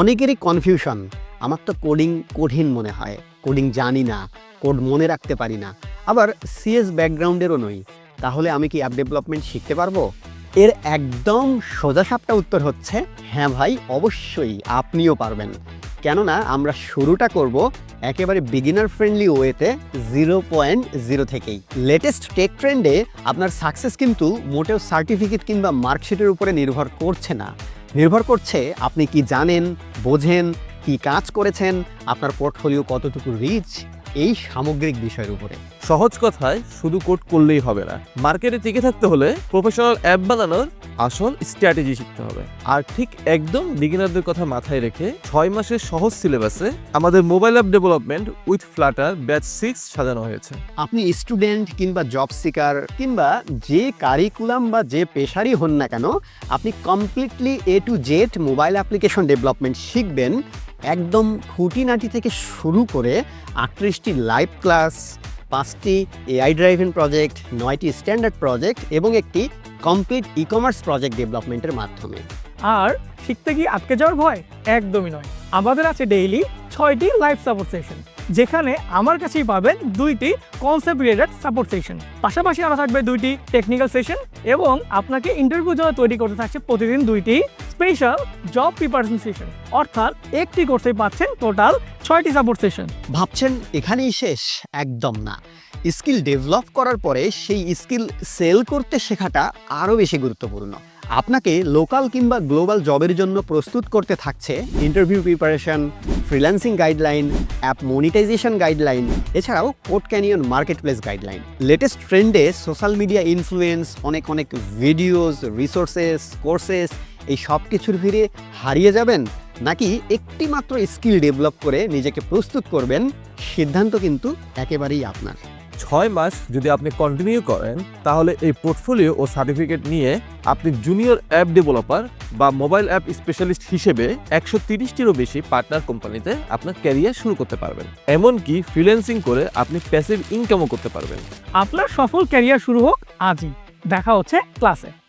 অনেকেরই কনফিউশন আমার তো কোডিং কঠিন মনে হয়। কোডিং জানি না কোড মনে রাখতে পারি না। আবার সিএস ব্যাকগ্রাউন্ডেরও নই। তাহলে আমি কি অ্যাপ ডেভেলপমেন্ট শিখতে পারব? এর একদম সোজাসাপটা উত্তর হচ্ছে হ্যাঁ ভাই, অবশ্যই আপনিও পারবেন। কেননা আমরা শুরুটা করব একেবারে বিগিনার ফ্রেন্ডলি ওয়েতে জিরো পয়েন্ট জিরো থেকেই। লেটেস্ট টেক ট্রেন্ডে আপনার সাকসেস কিন্তু মোটেও সার্টিফিকেট কিংবা মার্কশিটের উপরে নির্ভর করছে না। নির্ভর করছে আপনি কি জানেন বোঝেন কি কাজ করেছেন আপনার পোর্টফোলিও কতটুকু রিচ এই সামগ্রিক বিষয়ের উপরে। সহজ কথায় শুধু কোড করলেই হবে না। মার্কেটে টিকে থাকতে হলে প্রফেশনাল অ্যাপ বানানোর আসল স্ট্র্যাটেজি শিখতে হবে। আর ঠিক একদম বিগিনারদের কথা মাথায় রেখে ছয় মাসের সহজ সিলেবাসে আমাদের mobile app development with Flutter batch six সাজানো হয়েছে। আপনি স্টুডেন্ট কিংবা জব সিকার কিংবা যে কারিকুলাম বা যে পেশারই হন না কেন আপনি completely A to Z mobile application development শিখবেন একদম খুঁটিনাটি থেকে শুরু করে আটত্রিশটি লাইভ ক্লাস, পাঁচটি এআই ড্রাইভেন প্রজেক্ট, নয়টি স্ট্যান্ডার্ড প্রজেক্ট এবং একটি কমপ্লিট ই কমার্স প্রজেক্ট ডেভেলপমেন্টের মাধ্যমে। আর শিখতে কি আটকে যাওয়ার ভয় একদমই নয়। আমাদের আছে ডেইলি ছয়টি লাইভ সাপোর্ট সেশন, যেখানে আমার কাছেই পাবেন দুইটি কনসেপ্ট রিলেটেড সাপোর্ট সেশন। পাশাপাশি আরও থাকবে দুইটি টেকনিক্যাল সেশন এবং আপনাকে ইন্টারভিউ জন্য তৈরি করতে থাকছে প্রতিদিন দুইটি স্পেশাল জব প্রিপারেশন সেশন। অর্থাৎ একটি কোর্সেই পাচ্ছেন টোটাল ছয়টি সাপোর্ট সেশন। ভাবছেন এখানেই শেষ? একদম না। স্কিল ডেভেলপ করার পরে সেই স্কিল সেল করতে শেখাটা আরও বেশি গুরুত্বপূর্ণ। আপনাকে লোকাল কিংবা গ্লোবাল জবের জন্য প্রস্তুত করতে থাকছে interview preparation, freelancing guideline, app monetization guideline, এছাড়াও code canyon market place guideline. Latest ট্রেন্ডে সোশ্যাল মিডিয়া ইনফ্লুয়েন্স, অনেক অনেক ভিডিওস, রিসোর্সেস, কোর্সেস এই সব কিছুর ভিড়ে হারিয়ে যাবেন নাকি একটি মাত্র স্কিল ডেভেলপ করে নিজেকে প্রস্তুত করবেন সিদ্ধান্ত কিন্তু একেবারেই আপনার। ছয় মাস যদি আপনি কন্টিনিউ করেন তাহলে এই পোর্টফোলিও ও সার্টিফিকেট নিয়ে আপনি জুনিয়র অ্যাপ ডেভেলপার বা মোবাইল অ্যাপ স্পেশালিস্ট হিসেবে একশো তিরিশটিরও বেশি পার্টনার কোম্পানিতে আপনার ক্যারিয়ার শুরু করতে পারবেন। এমনকি ফ্রিল্যান্সিং করে আপনি প্যাসিভ ইনকামও করতে পারবেন। আপনার সফল ক্যারিয়ার শুরু হোক আজই। দেখা হচ্ছে ক্লাসে